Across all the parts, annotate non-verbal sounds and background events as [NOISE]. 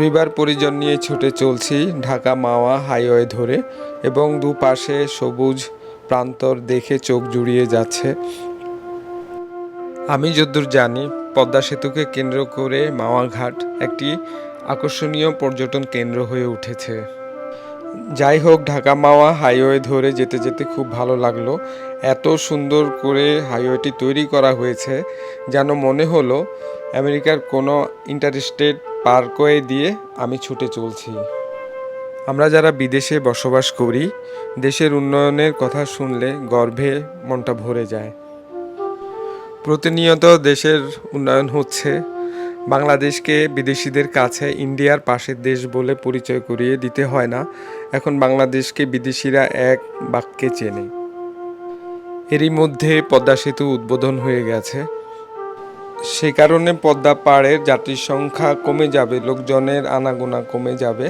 পরিবার পরিজন নিয়ে ছুটে চলছি ঢাকা মাওয়া হাইওয়ে ধরে এবং দুপাশে সবুজ প্রান্তর দেখে চোখ জুড়িয়ে যাচ্ছে। আমি যদ্দূর জানি, পদ্মা সেতুকে কেন্দ্র করে মাওয়া ঘাট একটি আকর্ষণীয় পর্যটন কেন্দ্র হয়ে উঠেছে। যাই হোক, ঢাকা মাওয়া হাইওয়ে ধরে যেতে যেতে খুব ভালো লাগল। এত সুন্দর করে হাইওয়েটি তৈরি করা হয়েছে, যেন মনে হলো আমেরিকার কোনো ইন্টারস্টেট পার্কওয়ে দিয়ে আমি ছুটে চলছি। আমরা যারা বিদেশে বসবাস করি, দেশের উন্নয়নের কথা শুনলে গর্ভে মনটা ভরে যায়। প্রতিনিয়ত দেশের উন্নয়ন হচ্ছে। বাংলাদেশকে বিদেশিদের কাছে ইন্ডিয়ার পাশের দেশ বলে পরিচয় করিয়ে দিতে হয় না। এখন বাংলাদেশকে বিদেশিরা এক বাক্যে চেনে। এরই মধ্যে পদ্মা সেতু উদ্বোধন হয়ে গেছে। সে কারণে পদ্মা পাড়ের যাত্রীর সংখ্যা কমে যাবে, লোকজনের আনাগোনা কমে যাবে।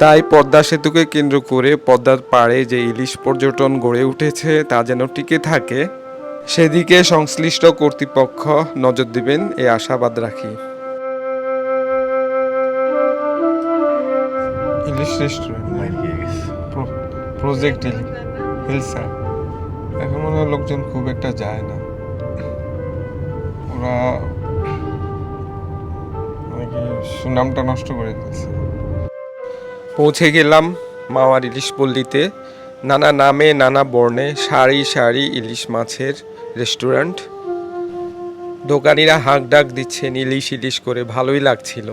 তাই পদ্মা সেতুকে কেন্দ্র করে পদ্মার পাড়ে যে ইলিশ পর্যটন গড়ে উঠেছে, তা যেন টিকে থাকে, সেদিকে সংশ্লিষ্ট কর্তৃপক্ষ নজর দিবেন, এ আশাবাদ রাখি। ইলিশ রেস্টুরেন্ট প্রজেক্ট হিলসা এখন মনে হয় লোকজন খুব একটা যায় না। ওরা মানে কি সুনামটা নষ্ট করে দিচ্ছে পৌঁছে গেলাম মাওয়ার ইলিশ পল্লীতে। নানা নামে নানা বর্ণে সারি সারি ইলিশ মাছের রেস্টুরেন্ট। দোকানিরা হাঁক ডাক দিচ্ছেন ইলিশ ইলিশ করে ভালোই লাগছিল।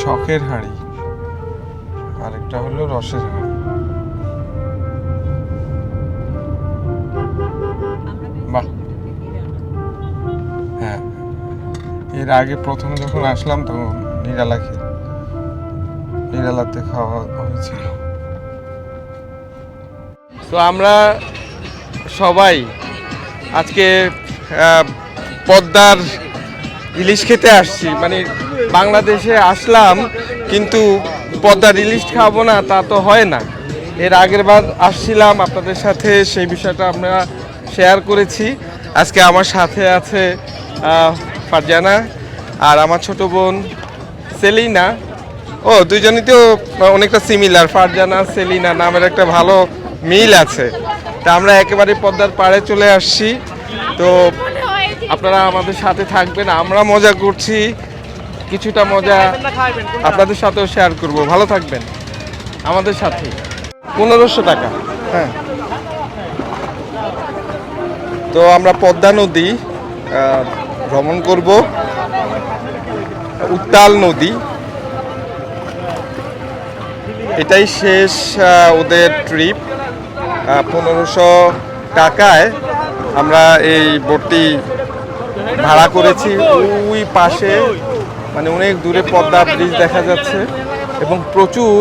শখের হাঁড়ি। আরেকটা হলো রসের হাঁড়ি বাহ। হ্যাঁ। এর আগে প্রথমে যখন আসলাম, তখন নিরালা খেয়ে নিরালাতে খাওয়া হয়েছিল। তো আমরা সবাই আজকে পদ্মার ইলিশ খেতে আসছি। মানে বাংলাদেশে আসলাম, কিন্তু পদ্মার রিলিজ খাব না তা তো হয় না। এর আগের বার আসছিলাম আপনাদের সাথে সেই বিষয়টা আমরা শেয়ার করেছি। আজকে আমার সাথে আছে ফারজানা আর আমার ছোট বোন সেলিনা। ও দুজনই তো অনেকটা সিমিলার ফারজানা সেলিনা নামের একটা ভালো মিল আছে। তা আমরা একেবারে পদ্মার পাড়ে চলে আসছি। তো আপনারা আমাদের সাথে থাকবেন আমরা মজা করছি। কিছুটা মজা আপনাদের সাথেও শেয়ার করব। ভালো থাকবেন। আমাদের সাথে। পনেরোশো টাকা। হ্যাঁ। তো আমরা পদ্মা নদী ভ্রমণ করব। উত্তাল নদী। এটাই শেষ ওদের ট্রিপ পনেরোশো টাকায় আমরা এই বোটটি ভাড়া করেছি। ওই পাশে মানে অনেক দূরে পদ্মা ব্রিজ দেখা যাচ্ছে এবং প্রচুর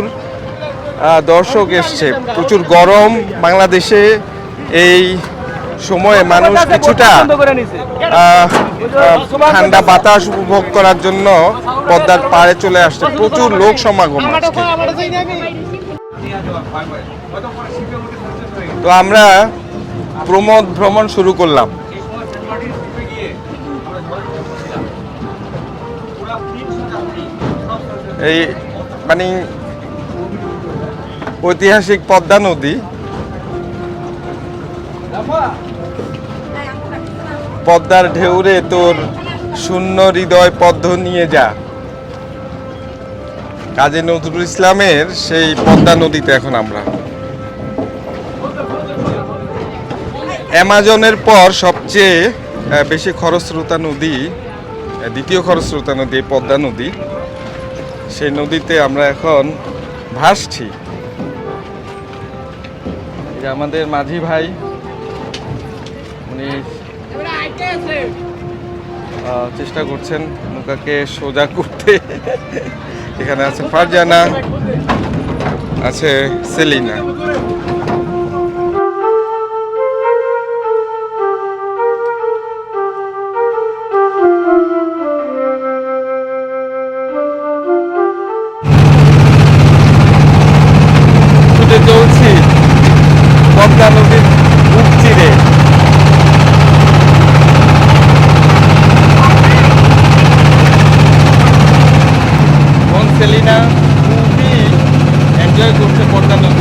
দর্শক এসছে। প্রচুর গরম বাংলাদেশে এই সময়ে মানুষ কিছুটা ঠান্ডা বাতাস উপভোগ করার জন্য পদ্মার পাড়ে চলে আসছে। প্রচুর লোক সমাগম তো আমরা প্রমোদ ভ্রমণ শুরু করলাম। এই মানে ঐতিহাসিক পদ্মা নদী। পদ্মার ঢেউরে তোর শূন্য হৃদয় পদ্ম নিয়ে যা। কাজী নজরুল ইসলামের সেই পদ্মা নদীতে এখন আমরা। অ্যামাজনের পর সবচেয়ে বেশি খরস্রোতা নদী দ্বিতীয় খরস্রোতা নদী পদ্মা নদী। সেই নদীতে আমরা এখন ভাসছি। আমাদের মাঝি ভাই, উনি চেষ্টা করছেন নৌকাকে সোজা করতে। এখানে আছে ফারজানা, আছে সেলিনা। চলে চলছি। পদ্মা নদীর বুক চিরে। বোন সেলিনা খুবই এনজয় করছে পদ্মা নদী।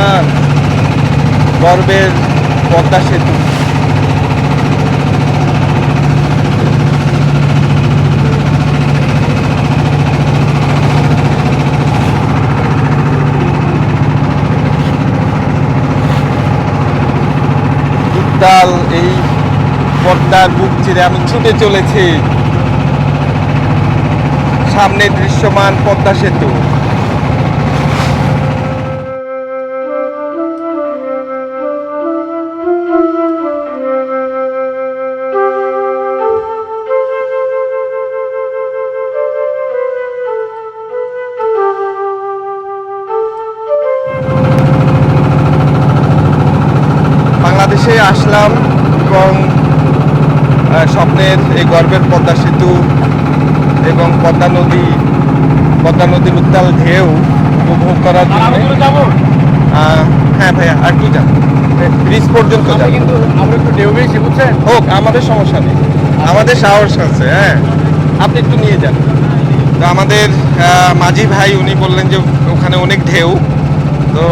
উদীয়মান গর্বের পদ্মা সেতু। উত্তাল এই পদ্মার বুক চিরে আমি ছুটে চলেছি। সামনে দৃশ্যমান পদ্মা সেতু। এবং পদ্মা নদী পদ্মা নদীর উত্তাল ঢেউ উপভোগ করার জন্য হ্যাঁ ভাইয়া আর কি যান ব্রিজ পর্যন্ত আমরা যান কিন্তু আমরা একটু ঢেউ বেশি বুঝছেন? হোক আমাদের সমস্যা নেই। আমাদের সাহস আছে হ্যাঁ। আপনি একটু নিয়ে যান। তো আমাদের মাঝি ভাই উনি বললেন যে ওখানে অনেক ঢেউ। তো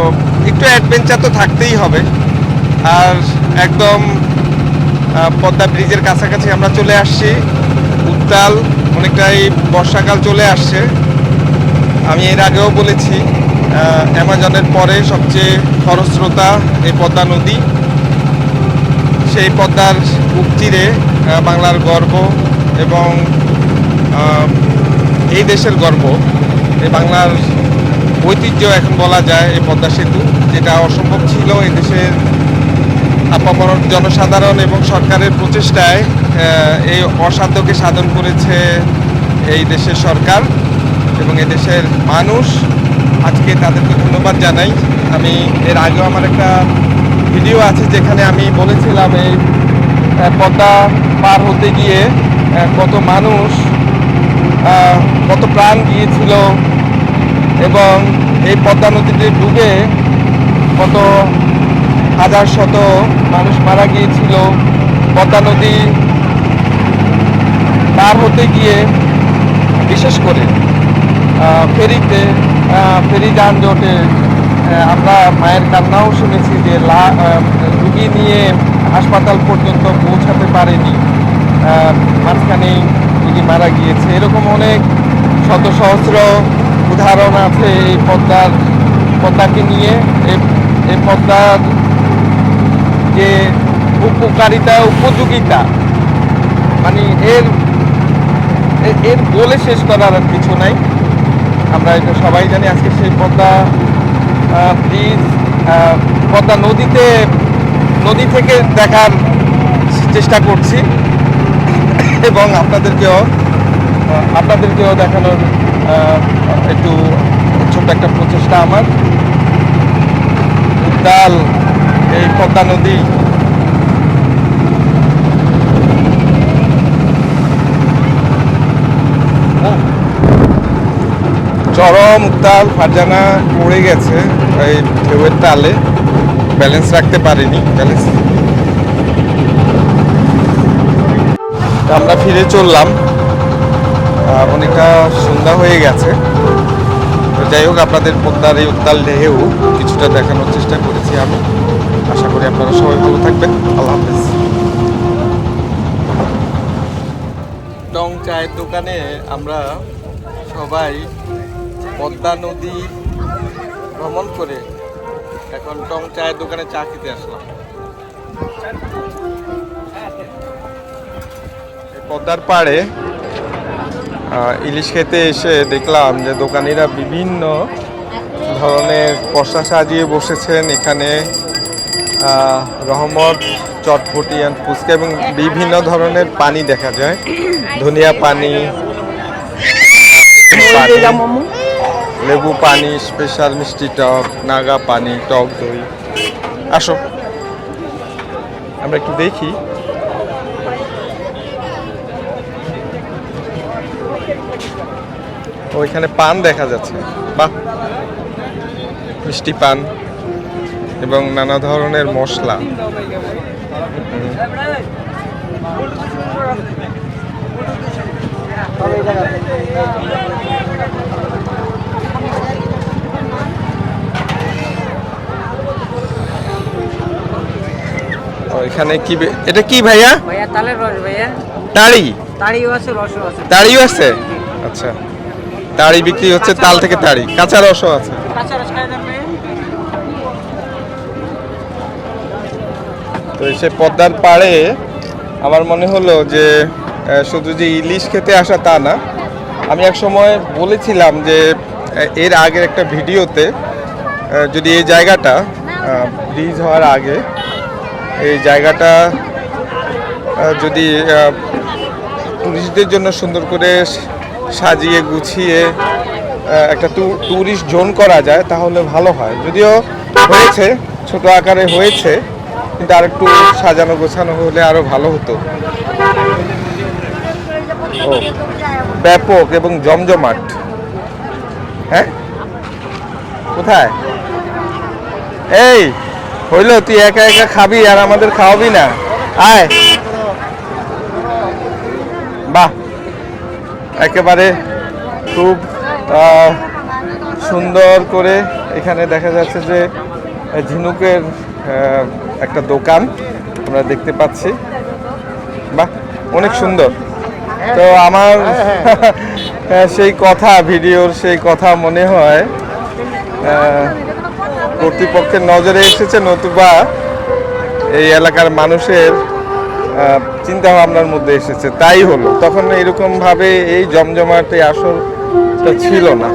একটু অ্যাডভেঞ্চার তো থাকতেই হবে। আর একদম পদ্মা ব্রিজের কাছাকাছি আমরা চলে আসছি। উত্তাল অনেকটাই বর্ষাকাল চলে আসছে। আমি এর আগেও বলেছি অ্যামাজনের পরে সবচেয়ে খরস্রোতা এই পদ্মা নদী। সেই পদ্মার বুক চিরে আহ, বাংলার গর্ব এবং এই দেশের গর্ব। এই বাংলার ঐতিহ্য এখন বলা যায় এই পদ্মা সেতু যেটা অসম্ভব ছিল এই দেশের আপামর জনসাধারণ এবং সরকারের প্রচেষ্টায় এই অসাধ্যকে সাধন করেছে এই দেশের সরকার এবং দেশের মানুষ। আজকে তাদেরকে ধন্যবাদ জানাই। আমি, এর আগেও আমার একটা ভিডিও আছে যেখানে আমি বলেছিলাম এই পদ্মা পার হতে গিয়ে কত মানুষ কত প্রাণ গিয়েছিল এবং এই পদ্মা নদীতে ডুবে কত হাজার শত মানুষ মারা গিয়েছিল। পদ্মা নদী পার হতে গিয়ে বিশেষ করে ফেরিতে ফেরি যানজটে আমরা মায়ের কান্নাও শুনেছি যে লা রুগী নিয়ে হাসপাতাল পর্যন্ত পৌঁছাতে পারেনি। আহ, মাঝখানেই রুগী মারা গিয়েছে। এরকম অনেক শত সহস্র উদাহরণ আছে এই পদ্মার পদ্মাকে নিয়ে। এই পদ্মার যে উপকারিতা উপযোগিতা মানে এর এর বলে শেষ করার আর কিছু নাই। আমরা এটা সবাই জানি আজকে সেই পদ্মা ব্রিজ পদ্মা নদীতে, নদী থেকে দেখার চেষ্টা করছি। এবং আপনাদেরকেও আপনাদেরকেও দেখানোর একটু ছোট্ট একটা প্রচেষ্টা আমার। উত্তাল এই পদ্মা নদী চরম উত্তাল ফারজানা পড়ে গেছে এই ঢেউয়ের তালে। ব্যালেন্স রাখতে পারিনি ব্যালেন্স আমরা ফিরে চললাম। অনেকটা সন্ধ্যা হয়ে গেছে। যাই হোক, আপনাদের পদ্মার এই উত্তাল ঢেউ কিছুটা দেখানোর চেষ্টা করেছি আমি। আশা করি আপনারা সবাই ভালো থাকবেন। আল্লাহ হাফেজ। টং চায়ের দোকানে আমরা সবাই পদ্মা নদী ভ্রমণ করে এখন টং চায়ের দোকানে চা খেতে আসলাম। পদ্মার পাড়ে ইলিশ খেতে এসে দেখলাম যে দোকানিরা বিভিন্ন ধরনের পশা সাজিয়ে বসেছেন। এখানে রহমত চটপটি অ্যান্ড ফুচকা এবং বিভিন্ন ধরনের পানি দেখা যায়। ধনিয়া পানি পানি, লেবু পানি, স্পেশাল মিষ্টি টক, নাগা পানি, টক দই। আসো। আমরা একটু দেখি। ওইখানে পান দেখা যাচ্ছে। বাহ! মিষ্টি পান এবং নানা ধরনের মশলা। এখানে কি এটা কি ভাইয়া? ভাইয়া তালের রস ভাইয়া। তাড়ি তাড়িও আছে রসও আছে। তাড়িও আছে? আচ্ছা। তাড়ি বিক্রি হচ্ছে তাল থেকে তাড়ি কাঁচা রসও আছে। কাঁচা রস তো সে পদ্মার পাড়ে আমার মনে হলো যে শুধু যে ইলিশ খেতে আসা তা না আমি এক সময় বলেছিলাম যে এর আগের একটা ভিডিওতে যদি এই জায়গাটা ব্রিজ হওয়ার আগে এই জায়গাটা যদি টুরিস্টদের জন্য সুন্দর করে সাজিয়ে, গুছিয়ে একটা ট্যুরিস্ট জোন করা যায়, তাহলে ভালো হয়। যদিও হয়েছে, ছোট আকারে হয়েছে, কিন্তু আর একটু সাজানো, গোছানো হলে আরও ভালো হতো। ও, ব্যাপক এবং জমজমাট। হ্যাঁ? কোথায়? এই! হইল, তুই একা একা খাবি আর আমাদের খাওয়াবি না। আয়। বাহ। একেবারে খুব সুন্দর করে এখানে দেখা যাচ্ছে যে ঝিনুকের একটা দোকান আমরা দেখতে পাচ্ছি। বাহ, অনেক সুন্দর। তো আমার [LAUGHS] সেই কথা, ভিডিওর সেই কথা মনে হয় কর্তৃপক্ষের নজরে এসেছে, নতুবা এই এলাকার মানুষের চিন্তা ভাবনার মধ্যে এসেছে। তাই হলো। তখন এরকমভাবে এই জমজমাটে আসলটা ছিল না।